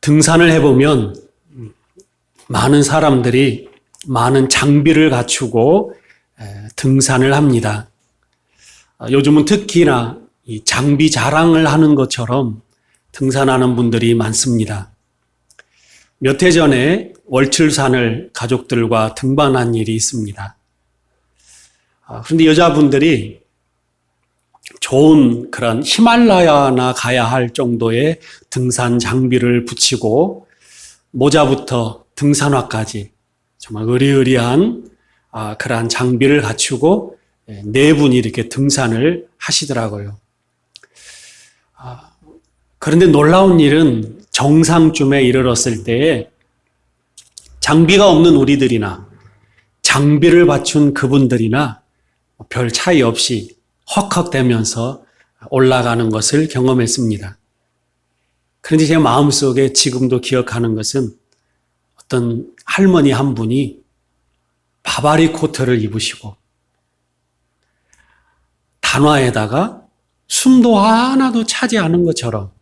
등산을 해보면 많은 사람들이 많은 장비를 갖추고 에, 등산을 합니다. 아, 요즘은 특히나 이 장비 자랑을 하는 것처럼 등산하는 분들이 많습니다. 몇 해 전에 월출산을 가족들과 등반한 일이 있습니다. 아, 그런데 여자분들이 좋은 그런 히말라야나 가야 할 정도의 등산 장비를 붙이고 모자부터 등산화까지 정말 의리의리한 아, 그러한 장비를 갖추고 예, 네 분이 이렇게 등산을 하시더라고요. 아, 그런데 놀라운 일은 정상쯤에 이르렀을 때에 장비가 없는 우리들이나 장비를 갖춘 그분들이나 별 차이 없이 헉헉대면서 올라가는 것을 경험했습니다. 그런데 제 마음속에 지금도 기억하는 것은 어떤 할머니 한 분이 바바리 코트를 입으시고 단화에다가 숨도 하나도 차지 않은 것처럼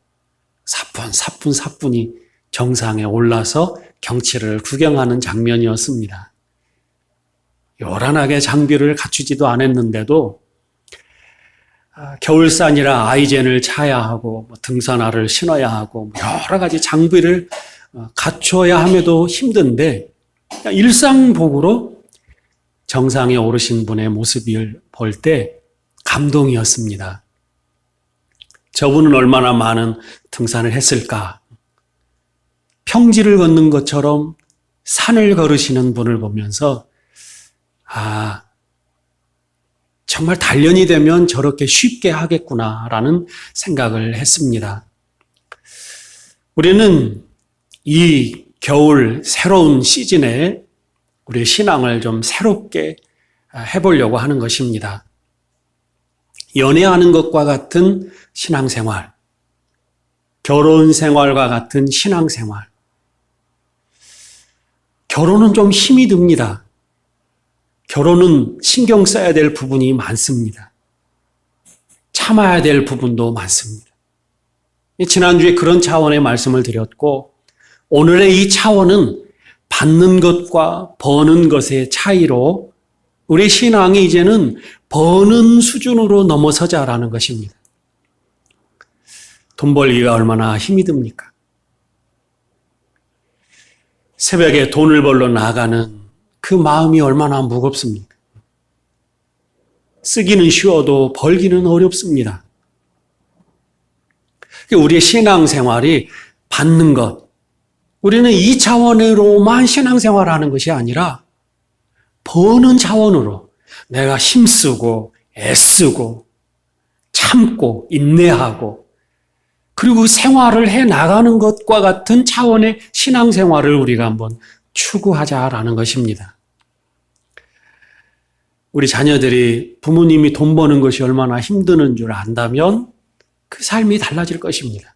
사뿐 사뿐 사뿐히 정상에 올라서 경치를 구경하는 장면이었습니다. 요란하게 장비를 갖추지도 않았는데도 아, 겨울산이라 아이젠을 차야 하고 뭐 등산화를 신어야 하고 뭐 여러 가지 장비를 어, 갖춰야 함에도 힘든데 일상복으로 정상에 오르신 분의 모습을 볼 때 감동이었습니다. 저분은 얼마나 많은 등산을 했을까? 평지를 걷는 것처럼 산을 걸으시는 분을 보면서 아, 정말 단련이 되면 저렇게 쉽게 하겠구나라는 생각을 했습니다. 우리는 이 겨울 새로운 시즌에 우리의 신앙을 좀 새롭게 해보려고 하는 것입니다. 연애하는 것과 같은 신앙생활, 결혼 생활과 같은 신앙생활. 결혼은 좀 힘이 듭니다. 결혼은 신경 써야 될 부분이 많습니다. 참아야 될 부분도 많습니다. 지난주에 그런 차원의 말씀을 드렸고, 오늘의 이 차원은 받는 것과 버는 것의 차이로 우리 신앙이 이제는 버는 수준으로 넘어서자라는 것입니다. 돈 벌기가 얼마나 힘이 듭니까? 새벽에 돈을 벌러 나가는 그 마음이 얼마나 무겁습니까? 쓰기는 쉬워도 벌기는 어렵습니다. 우리의 신앙생활이 받는 것, 우리는 이 차원으로만 신앙생활 하는 것이 아니라 버는 차원으로 내가 힘쓰고 애쓰고 참고 인내하고 그리고 생활을 해 나가는 것과 같은 차원의 신앙생활을 우리가 한번 추구하자라는 것입니다. 우리 자녀들이 부모님이 돈 버는 것이 얼마나 힘드는 줄 안다면 그 삶이 달라질 것입니다.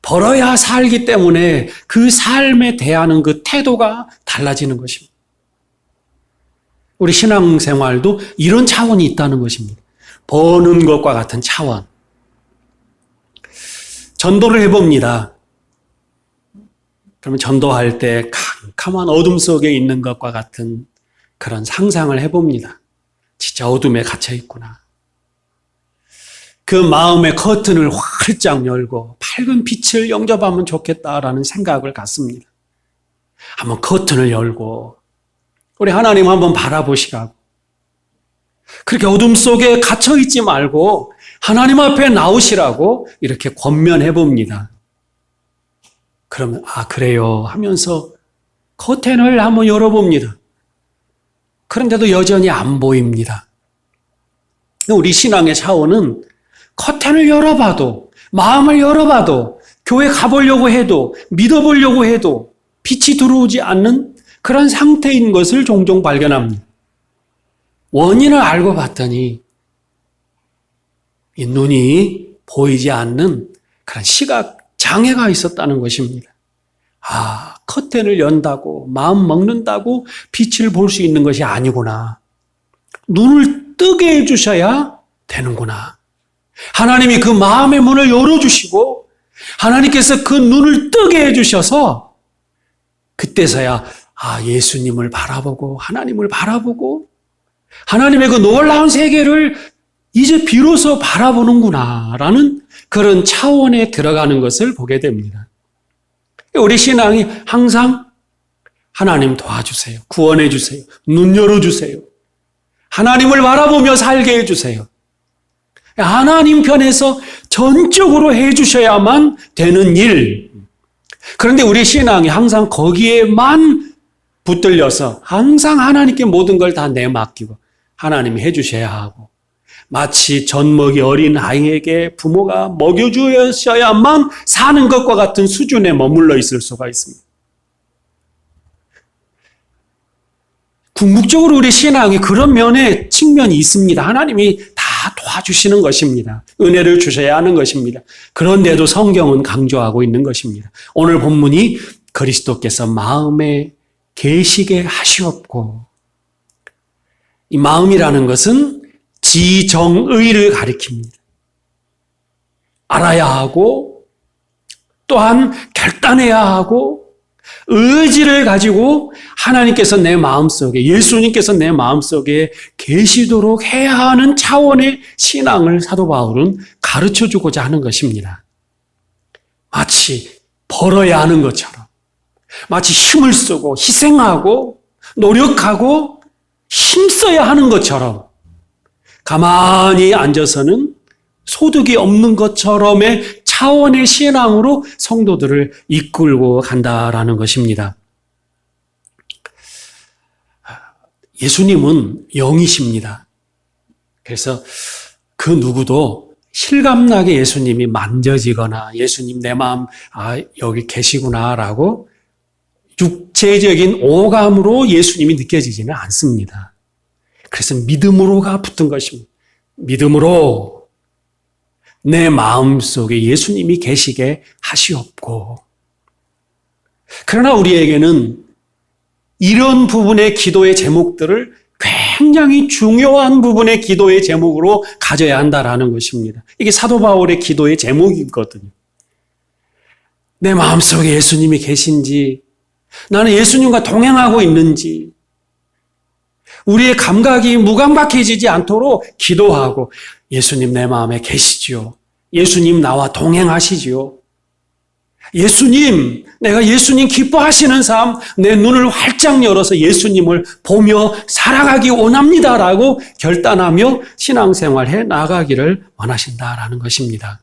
벌어야 살기 때문에 그 삶에 대하는 그 태도가 달라지는 것입니다. 우리 신앙생활도 이런 차원이 있다는 것입니다. 버는 것과 같은 차원. 전도를 해봅니다. 그러면 전도할 때 캄캄한 어둠 속에 있는 것과 같은 그런 상상을 해봅니다. 진짜 어둠에 갇혀 있구나. 그 마음의 커튼을 활짝 열고 밝은 빛을 영접하면 좋겠다라는 생각을 갖습니다. 한번 커튼을 열고 우리 하나님 한번 바라보시라고. 그렇게 어둠 속에 갇혀 있지 말고 하나님 앞에 나오시라고 이렇게 권면해 봅니다. 그러면 아 그래요 하면서 커튼을 한번 열어봅니다. 그런데도 여전히 안 보입니다. 우리 신앙의 차원은 커튼을 열어봐도 마음을 열어봐도 교회 가보려고 해도 믿어보려고 해도 빛이 들어오지 않는 그런 상태인 것을 종종 발견합니다. 원인을 알고 봤더니 이 눈이 보이지 않는 그런 시각 장애가 있었다는 것입니다. 아, 커튼을 연다고 마음 먹는다고 빛을 볼 수 있는 것이 아니구나. 눈을 뜨게 해주셔야 되는구나. 하나님이 그 마음의 문을 열어주시고 하나님께서 그 눈을 뜨게 해주셔서 그때서야 아, 예수님을 바라보고 하나님을 바라보고 하나님의 그 놀라운 세계를 이제 비로소 바라보는구나 라는 그런 차원에 들어가는 것을 보게 됩니다. 우리 신앙이 항상 하나님 도와주세요. 구원해 주세요. 눈 열어 주세요. 하나님을 바라보며 살게 해 주세요. 하나님 편에서 전적으로 해 주셔야만 되는 일. 그런데 우리 신앙이 항상 거기에만 붙들려서 항상 하나님께 모든 걸 다 내맡기고 하나님이 해 주셔야 하고 마치 젖먹이 어린 아이에게 부모가 먹여주셔야만 사는 것과 같은 수준에 머물러 있을 수가 있습니다. 궁극적으로 우리 신앙이 그런 면에 측면이 있습니다. 하나님이 다 도와주시는 것입니다. 은혜를 주셔야 하는 것입니다. 그런데도 성경은 강조하고 있는 것입니다. 오늘 본문이 그리스도께서 마음에 계시게 하시옵고 이 마음이라는 것은 지정의를 가리킵니다. 알아야 하고 또한 결단해야 하고 의지를 가지고 하나님께서 내 마음속에 예수님께서 내 마음속에 계시도록 해야 하는 차원의 신앙을 사도 바울은 가르쳐 주고자 하는 것입니다. 마치 벌어야 하는 것처럼 마치 힘을 쓰고 희생하고 노력하고 힘써야 하는 것처럼 가만히 앉아서는 소득이 없는 것처럼의 차원의 신앙으로 성도들을 이끌고 간다라는 것입니다. 예수님은 영이십니다. 그래서 그 누구도 실감나게 예수님이 만져지거나 예수님 내 마음 아 여기 계시구나라고 육체적인 오감으로 예수님이 느껴지지는 않습니다. 그래서 믿음으로가 붙은 것입니다. 믿음으로 내 마음 속에 예수님이 계시게 하시옵고. 그러나 우리에게는 이런 부분의 기도의 제목들을 굉장히 중요한 부분의 기도의 제목으로 가져야 한다라는 것입니다. 이게 사도 바울의 기도의 제목이거든요. 내 마음속에 예수님이 계신지, 나는 예수님과 동행하고 있는지, 우리의 감각이 무감각해지지 않도록 기도하고 예수님 내 마음에 계시지요. 예수님 나와 동행하시지요. 예수님, 내가 예수님 기뻐하시는 삶, 내 눈을 활짝 열어서 예수님을 보며 살아가기 원합니다라고 결단하며 신앙생활 해 나가기를 원하신다라는 것입니다.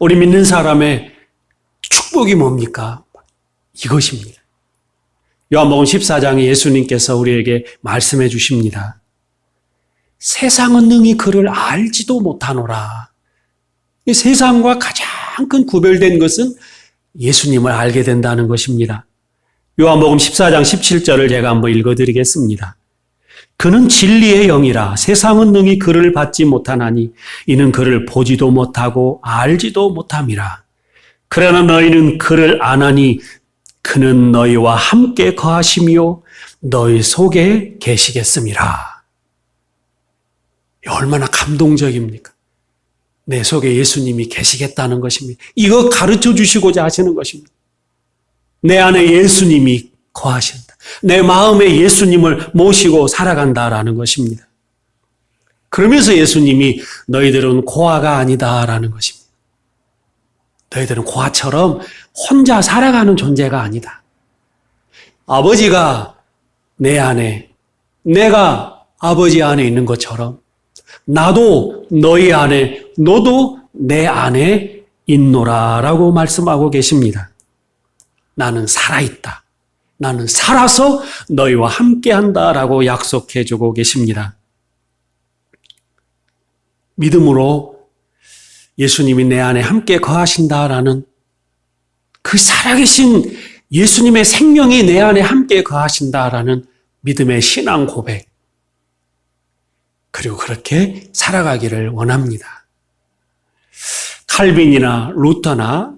우리 믿는 사람의 축복이 뭡니까? 이것입니다. 요한복음 14장에 예수님께서 우리에게 말씀해 주십니다. 세상은 능히 그를 알지도 못하노라. 이 세상과 가장 큰 구별된 것은 예수님을 알게 된다는 것입니다. 요한복음 14장 17절을 제가 한번 읽어드리겠습니다. 그는 진리의 영이라 세상은 능히 그를 받지 못하나니 이는 그를 보지도 못하고 알지도 못함이라. 그러나 너희는 그를 아나니 그는 너희와 함께 거하시며 너희 속에 계시겠습니다. 얼마나 감동적입니까? 내 속에 예수님이 계시겠다는 것입니다. 이거 가르쳐 주시고자 하시는 것입니다. 내 안에 예수님이 거하신다. 내 마음에 예수님을 모시고 살아간다라는 것입니다. 그러면서 예수님이 너희들은 고아가 아니다라는 것입니다. 너희들은 고아처럼 혼자 살아가는 존재가 아니다. 아버지가 내 안에, 내가 아버지 안에 있는 것처럼 나도 너희 안에, 너도 내 안에 있노라라고 말씀하고 계십니다. 나는 살아있다. 나는 살아서 너희와 함께 한다라고 약속해 주고 계십니다. 믿음으로 예수님이 내 안에 함께 거하신다라는 그 살아계신 예수님의 생명이 내 안에 함께 거하신다라는 믿음의 신앙 고백. 그리고 그렇게 살아가기를 원합니다. 칼빈이나 루터나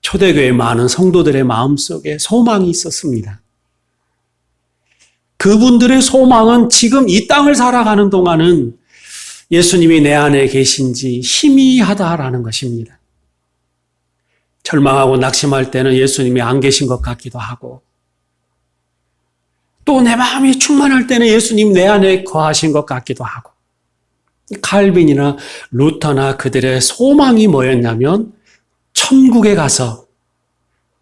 초대교회 많은 성도들의 마음 속에 소망이 있었습니다. 그분들의 소망은 지금 이 땅을 살아가는 동안은 예수님이 내 안에 계신지 희미하다라는 것입니다. 절망하고 낙심할 때는 예수님이 안 계신 것 같기도 하고, 또 내 마음이 충만할 때는 예수님 내 안에 거하신 것 같기도 하고, 칼빈이나 루터나 그들의 소망이 뭐였냐면, 천국에 가서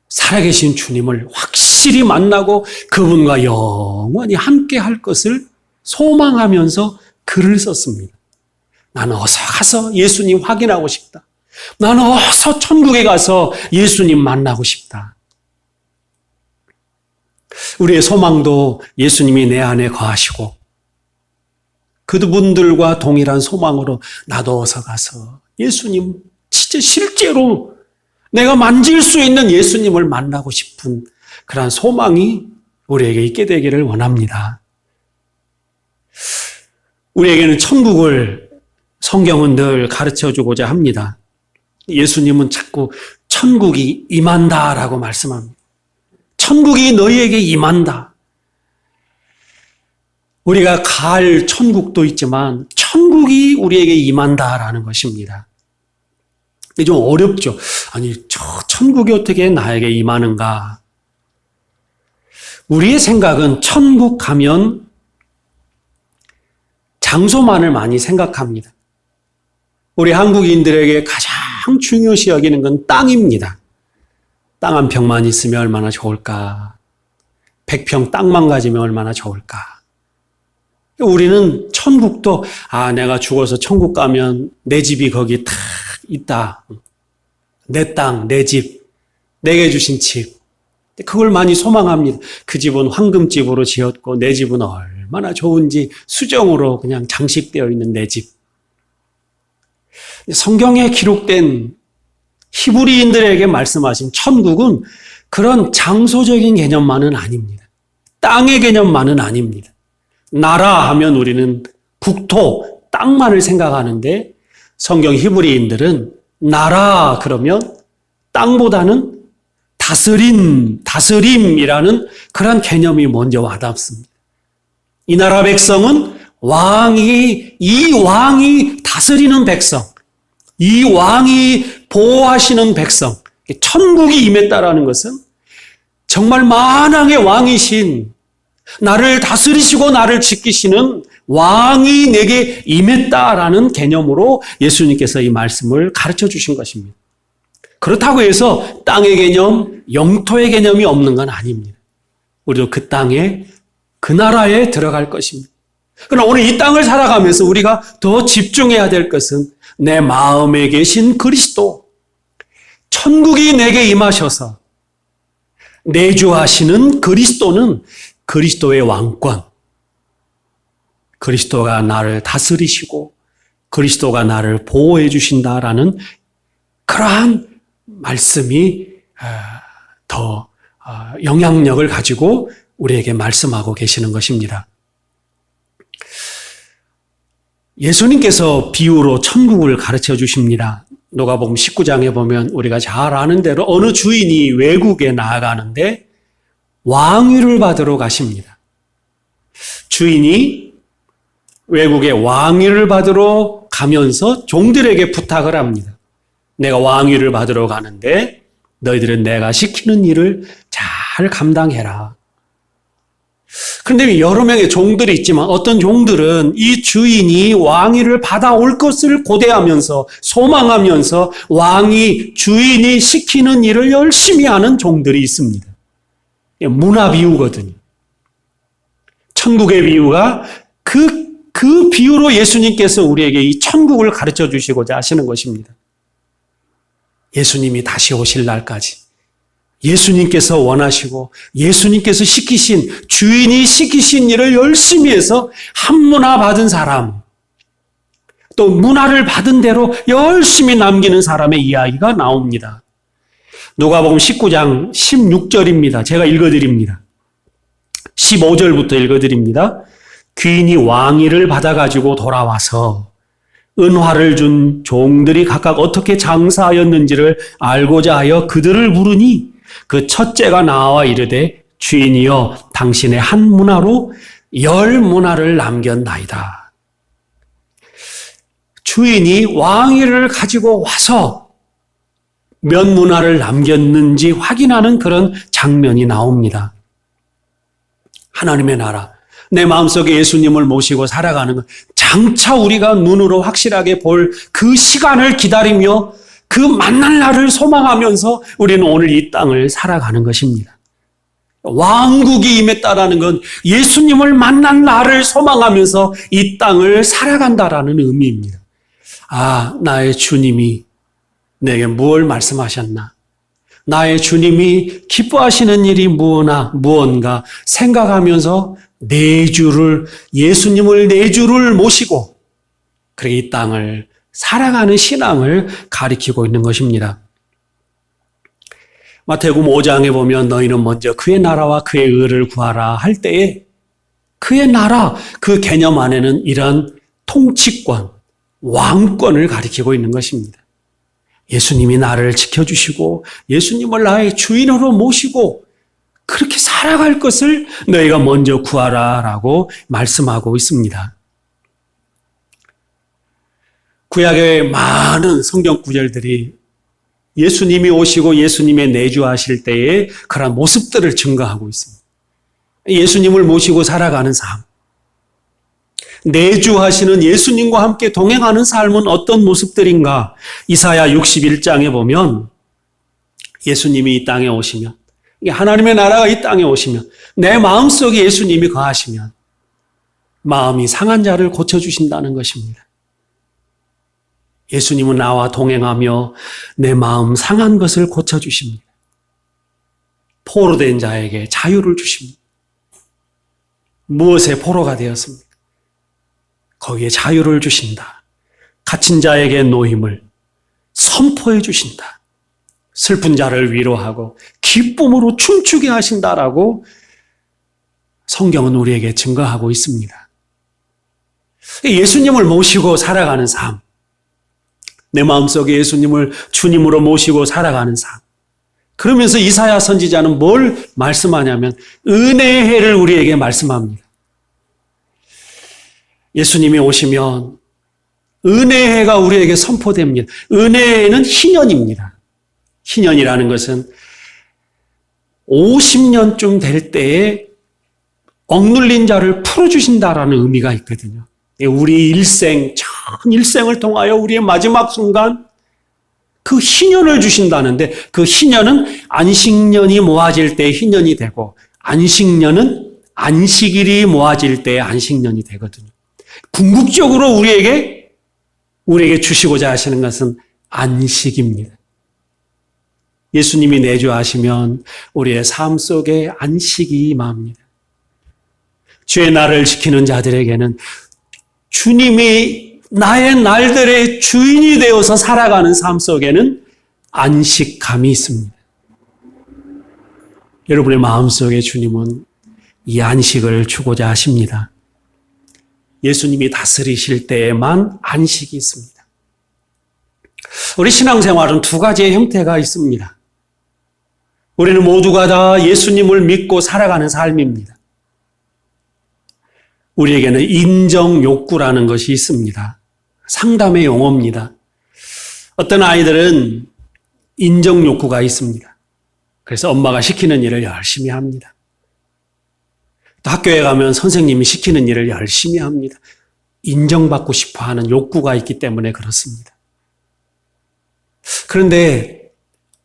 살아계신 주님을 확실히 만나고 그분과 영원히 함께 할 것을 소망하면서 글을 썼습니다. 나는 어서 가서 예수님 확인하고 싶다. 나는 어서 천국에 가서 예수님 만나고 싶다. 우리의 소망도 예수님이 내 안에 거하시고 그분들과 동일한 소망으로 나도 어서 가서 예수님 진짜 실제로 내가 만질 수 있는 예수님을 만나고 싶은 그러한 소망이 우리에게 있게 되기를 원합니다. 우리에게는 천국을 성경은 늘 가르쳐 주고자 합니다. 예수님은 자꾸 천국이 임한다라고 말씀합니다. 천국이 너희에게 임한다. 우리가 갈 천국도 있지만 천국이 우리에게 임한다라는 것입니다. 좀 어렵죠. 아니, 저 천국이 어떻게 나에게 임하는가? 우리의 생각은 천국 가면 장소만을 많이 생각합니다. 우리 한국인들에게 가장 중요시 여기는 건 땅입니다. 땅 한 평만 있으면 얼마나 좋을까? 100평 땅만 가지면 얼마나 좋을까? 우리는 천국도, 아, 내가 죽어서 천국 가면 내 집이 거기 탁 있다. 내 땅, 내 집, 내게 주신 집. 그걸 많이 소망합니다. 그 집은 황금집으로 지었고, 내 집은 얼마나 좋은지 수정으로 그냥 장식되어 있는 내 집. 성경에 기록된 히브리인들에게 말씀하신 천국은 그런 장소적인 개념만은 아닙니다. 땅의 개념만은 아닙니다. 나라 하면 우리는 국토, 땅만을 생각하는데 성경 히브리인들은 나라 그러면 땅보다는 다스림, 다스림이라는 그런 개념이 먼저 와닿습니다. 이 나라 백성은 왕이, 이 왕이 다스리는 백성, 이 왕이 보호하시는 백성, 천국이 임했다라는 것은 정말 만왕의 왕이신 나를 다스리시고 나를 지키시는 왕이 내게 임했다라는 개념으로 예수님께서 이 말씀을 가르쳐 주신 것입니다. 그렇다고 해서 땅의 개념, 영토의 개념이 없는 건 아닙니다. 우리도 그 땅에, 그 나라에 들어갈 것입니다. 그러나 오늘 이 땅을 살아가면서 우리가 더 집중해야 될 것은 내 마음에 계신 그리스도, 천국이 내게 임하셔서 내주하시는 그리스도는 그리스도의 왕권, 그리스도가 나를 다스리시고 그리스도가 나를 보호해 주신다라는 그러한 말씀이 아, 더 아, 영향력을 가지고 우리에게 말씀하고 계시는 것입니다. 예수님께서 비유로 천국을 가르쳐 주십니다. 누가복음 19장에 보면 우리가 잘 아는 대로 어느 주인이 외국에 나아가는데 왕위를 받으러 가십니다. 주인이 외국에 왕위를 받으러 가면서 종들에게 부탁을 합니다. 내가 왕위를 받으러 가는데 너희들은 내가 시키는 일을 잘 감당해라. 그런데 여러 명의 종들이 있지만 어떤 종들은 이 주인이 왕위를 받아올 것을 고대하면서 소망하면서 왕이 주인이 시키는 일을 열심히 하는 종들이 있습니다. 문화 비유거든요. 천국의 비유가 그, 그 비유로 예수님께서 우리에게 이 천국을 가르쳐 주시고자 하시는 것입니다. 예수님이 다시 오실 날까지 예수님께서 원하시고 예수님께서 시키신 주인이 시키신 일을 열심히 해서 한 문화 받은 사람 또 문화를 받은 대로 열심히 남기는 사람의 이야기가 나옵니다. 누가복음 19장 16절입니다. 제가 읽어 드립니다. 15절부터 읽어 드립니다. 귀인이 왕위를 받아 가지고 돌아와서 은화를 준 종들이 각각 어떻게 장사하였는지를 알고자 하여 그들을 부르니 그 첫째가 나와 이르되 주인이여 당신의 한 문화로 열 문화를 남겼나이다. 주인이 왕위를 가지고 와서 면 문화를 남겼는지 확인하는 그런 장면이 나옵니다. 하나님의 나라, 내 마음속에 예수님을 모시고 살아가는 것, 장차 우리가 눈으로 확실하게 볼 그 시간을 기다리며 그 만날 날을 소망하면서 우리는 오늘 이 땅을 살아가는 것입니다. 왕국이 임했다라는 건 예수님을 만난 날을 소망하면서 이 땅을 살아간다라는 의미입니다. 아, 나의 주님이 내게 무엇을 말씀하셨나? 나의 주님이 기뻐하시는 일이 무엇나, 무언가 생각하면서 내 주를, 예수님을 내 주를 모시고, 그렇게 이 땅을 살아가는 신앙을 가리키고 있는 것입니다. 마태복음 5장에 보면 너희는 먼저 그의 나라와 그의 의를 구하라 할 때에 그의 나라 그 개념 안에는 이런 통치권, 왕권을 가리키고 있는 것입니다. 예수님이 나를 지켜주시고 예수님을 나의 주인으로 모시고 그렇게 살아갈 것을 너희가 먼저 구하라라고 말씀하고 있습니다. 구약의 많은 성경 구절들이 예수님이 오시고 예수님의 내주하실 때의 그런 모습들을 증거하고 있습니다. 예수님을 모시고 살아가는 삶. 내주하시는 예수님과 함께 동행하는 삶은 어떤 모습들인가? 이사야 61장에 보면 예수님이 이 땅에 오시면, 하나님의 나라가 이 땅에 오시면, 내 마음속에 예수님이 거하시면, 마음이 상한 자를 고쳐 주신다는 것입니다. 예수님은 나와 동행하며 내 마음 상한 것을 고쳐주십니다. 포로된 자에게 자유를 주십니다. 무엇에 포로가 되었습니까? 거기에 자유를 주신다. 갇힌 자에게 노임을 선포해 주신다. 슬픈 자를 위로하고 기쁨으로 춤추게 하신다라고 성경은 우리에게 증거하고 있습니다. 예수님을 모시고 살아가는 삶. 내 마음속에 예수님을 주님으로 모시고 살아가는 삶. 그러면서 이사야 선지자는 뭘 말씀하냐면 은혜의 해를 우리에게 말씀합니다. 예수님이 오시면 은혜의 해가 우리에게 선포됩니다. 은혜는 희년입니다. 희년이라는 것은 50년쯤 될 때에 억눌린 자를 풀어주신다라는 의미가 있거든요. 우리 일생, 전 일생을 통하여 우리의 마지막 순간 그 희년을 주신다는데 그 희년은 안식년이 모아질 때 희년이 되고 안식년은 안식일이 모아질 때 안식년이 되거든요. 궁극적으로 우리에게 우리에게 주시고자 하시는 것은 안식입니다. 예수님이 내주하시면 우리의 삶 속에 안식이 임합니다. 주의 날을 지키는 자들에게는 주님이 나의 날들의 주인이 되어서 살아가는 삶 속에는 안식감이 있습니다. 여러분의 마음속에 주님은 이 안식을 주고자 하십니다. 예수님이 다스리실 때에만 안식이 있습니다. 우리 신앙생활은 두 가지의 형태가 있습니다. 우리는 모두가 다 예수님을 믿고 살아가는 삶입니다. 우리에게는 인정 욕구라는 것이 있습니다. 상담의 용어입니다. 어떤 아이들은 인정 욕구가 있습니다. 그래서 엄마가 시키는 일을 열심히 합니다. 또 학교에 가면 선생님이 시키는 일을 열심히 합니다. 인정받고 싶어 하는 욕구가 있기 때문에 그렇습니다. 그런데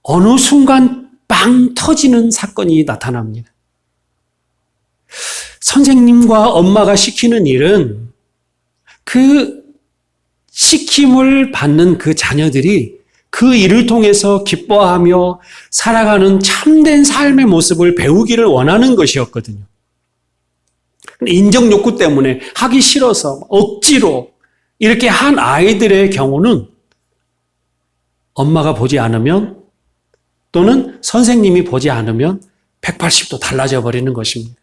어느 순간 빵 터지는 사건이 나타납니다. 선생님과 엄마가 시키는 일은 그 시킴을 받는 그 자녀들이 그 일을 통해서 기뻐하며 살아가는 참된 삶의 모습을 배우기를 원하는 것이었거든요. 인정 욕구 때문에 하기 싫어서 억지로 이렇게 한 아이들의 경우는 엄마가 보지 않으면 또는 선생님이 보지 않으면 180도 달라져 버리는 것입니다.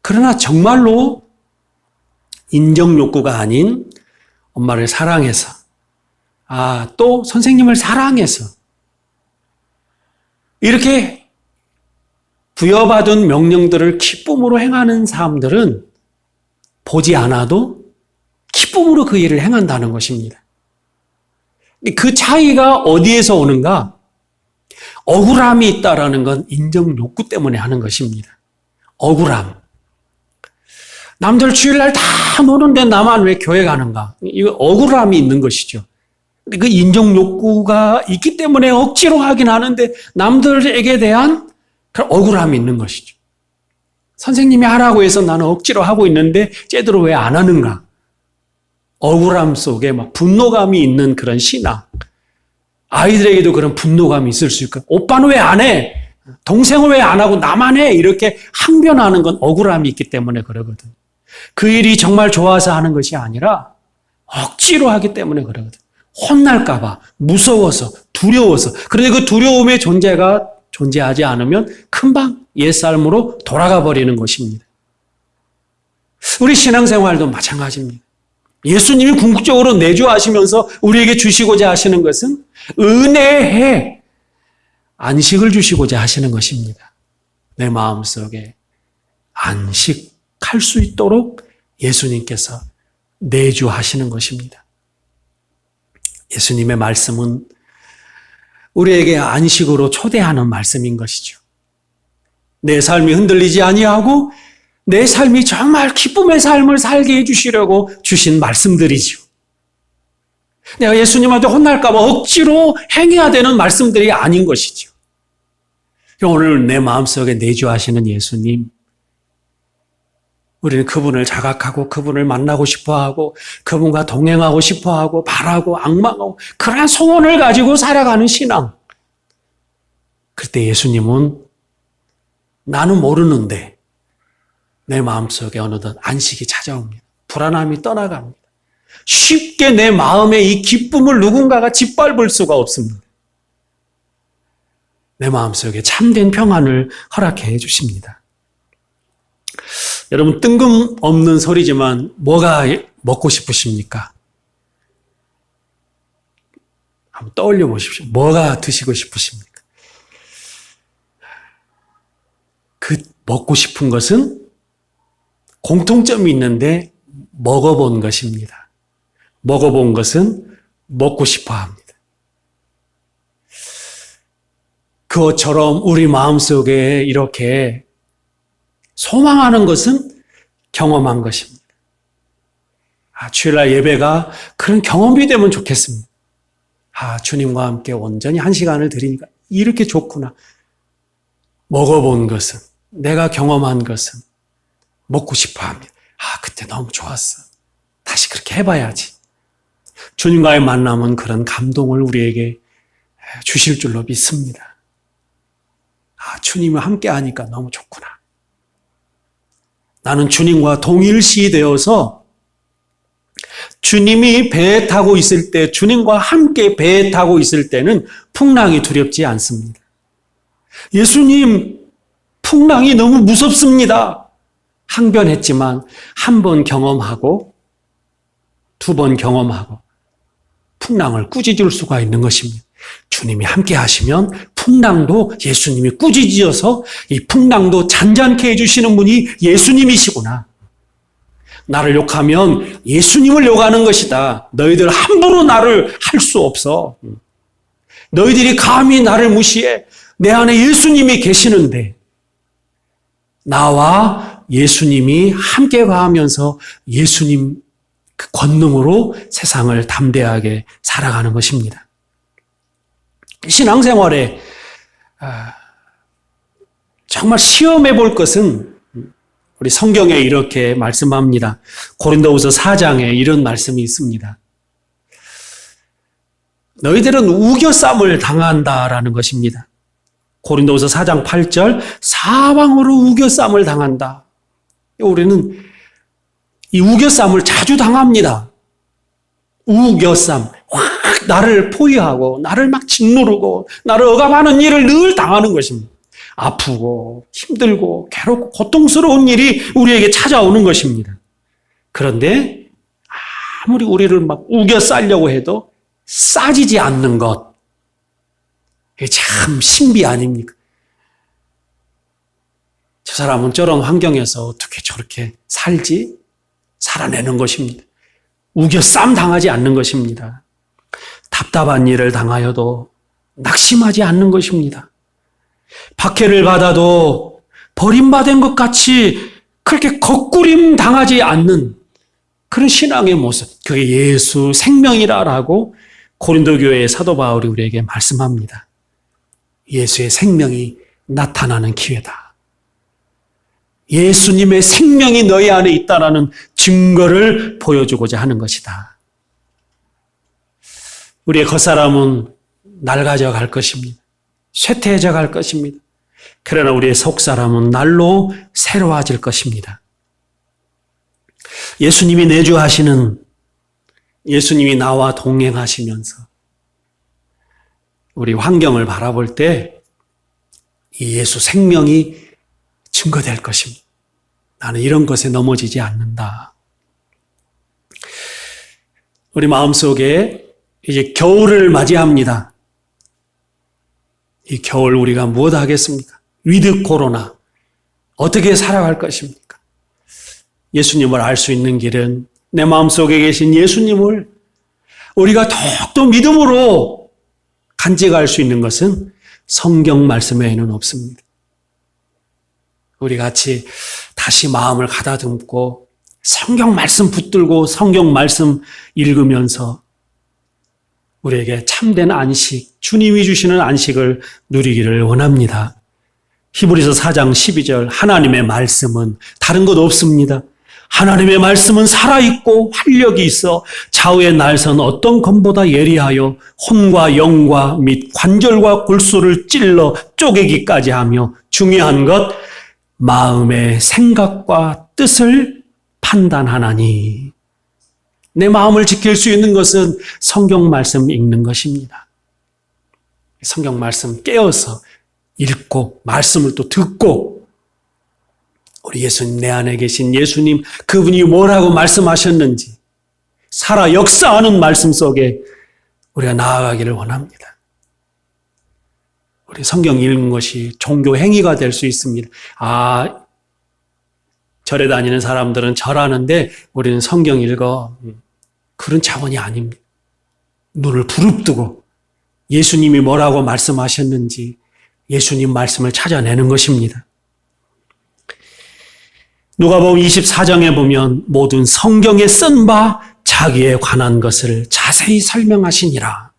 그러나 정말로 인정 욕구가 아닌 엄마를 사랑해서, 아, 또 선생님을 사랑해서, 이렇게 부여받은 명령들을 기쁨으로 행하는 사람들은 보지 않아도 기쁨으로 그 일을 행한다는 것입니다. 그 차이가 어디에서 오는가? 억울함이 있다라는 건 인정 욕구 때문에 하는 것입니다. 억울함. 남들 주일날 다 노는데 나만 왜 교회 가는가? 이거 억울함이 있는 것이죠. 그 인정 욕구가 있기 때문에 억지로 하긴 하는데 남들에게 대한 그 억울함이 있는 것이죠. 선생님이 하라고 해서 나는 억지로 하고 있는데 쟤들은 왜안 하는가? 억울함 속에 막 분노감이 있는 그런 신앙. 아이들에게도 그런 분노감이 있을 수 있고, 오빠는 왜 안 해? 동생은 왜안 하고 나만 해? 이렇게 항변하는 건 억울함이 있기 때문에 그러거든. 그 일이 정말 좋아서 하는 것이 아니라 억지로 하기 때문에 그러거든. 혼날까봐, 무서워서, 두려워서. 그런데 그 두려움의 존재가 존재하지 않으면 금방 옛삶으로 돌아가 버리는 것입니다. 우리 신앙생활도 마찬가지입니다. 예수님이 궁극적으로 내주하시면서 우리에게 주시고자 하시는 것은 은혜에 안식을 주시고자 하시는 것입니다. 내 마음속에 안식 할수 있도록 예수님께서 내주하시는 것입니다. 예수님의 말씀은 우리에게 안식으로 초대하는 말씀인 것이죠. 내 삶이 흔들리지 아니하고 내 삶이 정말 기쁨의 삶을 살게 해주시려고 주신 말씀들이죠. 내가 예수님한테 혼날까봐 억지로 행해야 되는 말씀들이 아닌 것이죠. 오늘 내 마음속에 내주하시는 예수님, 우리는 그분을 자각하고 그분을 만나고 싶어 하고 그분과 동행하고 싶어 하고 바라고 악망하고 그러한 소원을 가지고 살아가는 신앙. 그때 예수님은 나는 모르는데 내 마음속에 어느덧 안식이 찾아옵니다. 불안함이 떠나갑니다. 쉽게 내 마음의 이 기쁨을 누군가가 짓밟을 수가 없습니다. 내 마음속에 참된 평안을 허락해 주십니다. 여러분 뜬금없는 소리지만 뭐가 먹고 싶으십니까? 한번 떠올려 보십시오. 뭐가 드시고 싶으십니까? 그 먹고 싶은 것은 공통점이 있는데 먹어본 것입니다. 먹어본 것은 먹고 싶어 합니다. 그것처럼 우리 마음속에 이렇게 소망하는 것은 경험한 것입니다. 아, 주일날 예배가 그런 경험이 되면 좋겠습니다. 아, 주님과 함께 온전히 한 시간을 드리니까 이렇게 좋구나. 먹어본 것은, 내가 경험한 것은 먹고 싶어 합니다. 아, 그때 너무 좋았어. 다시 그렇게 해봐야지. 주님과의 만남은 그런 감동을 우리에게 주실 줄로 믿습니다. 아, 주님과 함께 하니까 너무 좋구나. 나는 주님과 동일시 되어서 주님이 배에 타고 있을 때, 주님과 함께 배에 타고 있을 때는 풍랑이 두렵지 않습니다. 예수님, 풍랑이 너무 무섭습니다. 항변했지만 한 번 경험하고 두 번 경험하고 풍랑을 꾸짖을 수가 있는 것입니다. 주님이 함께 하시면 풍랑도 예수님이 꾸짖어서 이 풍랑도 잔잔케 해주시는 분이 예수님이시구나. 나를 욕하면 예수님을 욕하는 것이다. 너희들 함부로 나를 할 수 없어. 너희들이 감히 나를 무시해. 내 안에 예수님이 계시는데 나와 예수님이 함께 가하면서 예수님 그 권능으로 세상을 담대하게 살아가는 것입니다. 신앙생활에 아, 정말 시험해 볼 것은 우리 성경에 이렇게 말씀합니다. 고린도후서 4장에 이런 말씀이 있습니다. 너희들은 우겨쌈을 당한다라는 것입니다. 고린도후서 4장 8절 사방으로 우겨쌈을 당한다. 우리는 이 우겨쌈을 자주 당합니다. 우겨쌈. 확 나를 포위하고 나를 막 짓누르고 나를 억압하는 일을 늘 당하는 것입니다. 아프고 힘들고 괴롭고 고통스러운 일이 우리에게 찾아오는 것입니다. 그런데 아무리 우리를 막 우겨 싸려고 해도 싸지지 않는 것. 이게 참 신비 아닙니까? 저 사람은 저런 환경에서 어떻게 저렇게 살지? 살아내는 것입니다. 우겨 쌈 당하지 않는 것입니다. 답답한 일을 당하여도 낙심하지 않는 것입니다. 박해를 받아도 버림받은 것 같이 그렇게 거꾸림 당하지 않는 그런 신앙의 모습, 그게 예수 생명이라라고 고린도 교회의 사도 바울이 우리에게 말씀합니다. 예수의 생명이 나타나는 기회다. 예수님의 생명이 너희 안에 있다라는 증거를 보여주고자 하는 것이다. 우리의 겉사람은 낡아져 갈 것입니다. 쇠퇴해져 갈 것입니다. 그러나 우리의 속사람은 날로 새로워질 것입니다. 예수님이 내주하시는 예수님이 나와 동행하시면서 우리 환경을 바라볼 때 이 예수 생명이 증거될 것입니다. 나는 이런 것에 넘어지지 않는다. 우리 마음속에 이제 겨울을 맞이합니다. 이 겨울 우리가 무엇 하겠습니까? 위드 코로나. 어떻게 살아갈 것입니까? 예수님을 알 수 있는 길은 내 마음속에 계신 예수님을 우리가 더욱더 믿음으로 간직할 수 있는 것은 성경 말씀 외에는 없습니다. 우리 같이 다시 마음을 가다듬고 성경 말씀 붙들고 성경 말씀 읽으면서 우리에게 참된 안식, 주님이 주시는 안식을 누리기를 원합니다. 히브리서 4장 12절 하나님의 말씀은 다른 것 없습니다. 하나님의 말씀은 살아있고 활력이 있어 좌우의 날선 어떤 검보다 예리하여 혼과 영과 및 관절과 골수를 찔러 쪼개기까지 하며 중요한 것 마음의 생각과 뜻을 판단하나니 내 마음을 지킬 수 있는 것은 성경 말씀 읽는 것입니다. 성경 말씀 깨어서 읽고 말씀을 또 듣고 우리 예수님 내 안에 계신 예수님 그분이 뭐라고 말씀하셨는지 살아 역사하는 말씀 속에 우리가 나아가기를 원합니다. 우리 성경 읽는 것이 종교 행위가 될 수 있습니다. 아, 절에 다니는 사람들은 절하는데 우리는 성경 읽어. 그런 차원이 아닙니다. 눈을 부릅뜨고 예수님이 뭐라고 말씀하셨는지 예수님 말씀을 찾아내는 것입니다. 누가복음 24장에 보면 모든 성경에 쓴 바 자기에 관한 것을 자세히 설명하시니라.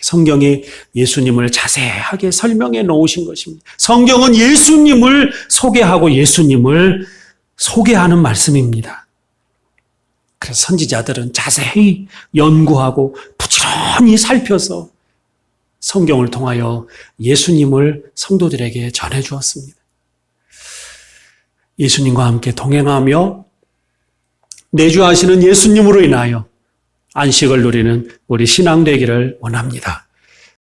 성경에 예수님을 자세하게 설명해 놓으신 것입니다. 성경은 예수님을 소개하고 예수님을 소개하는 말씀입니다. 그래서 선지자들은 자세히 연구하고 부지런히 살펴서 성경을 통하여 예수님을 성도들에게 전해 주었습니다. 예수님과 함께 동행하며 내주하시는 예수님으로 인하여 안식을 누리는 우리 신앙 되기를 원합니다.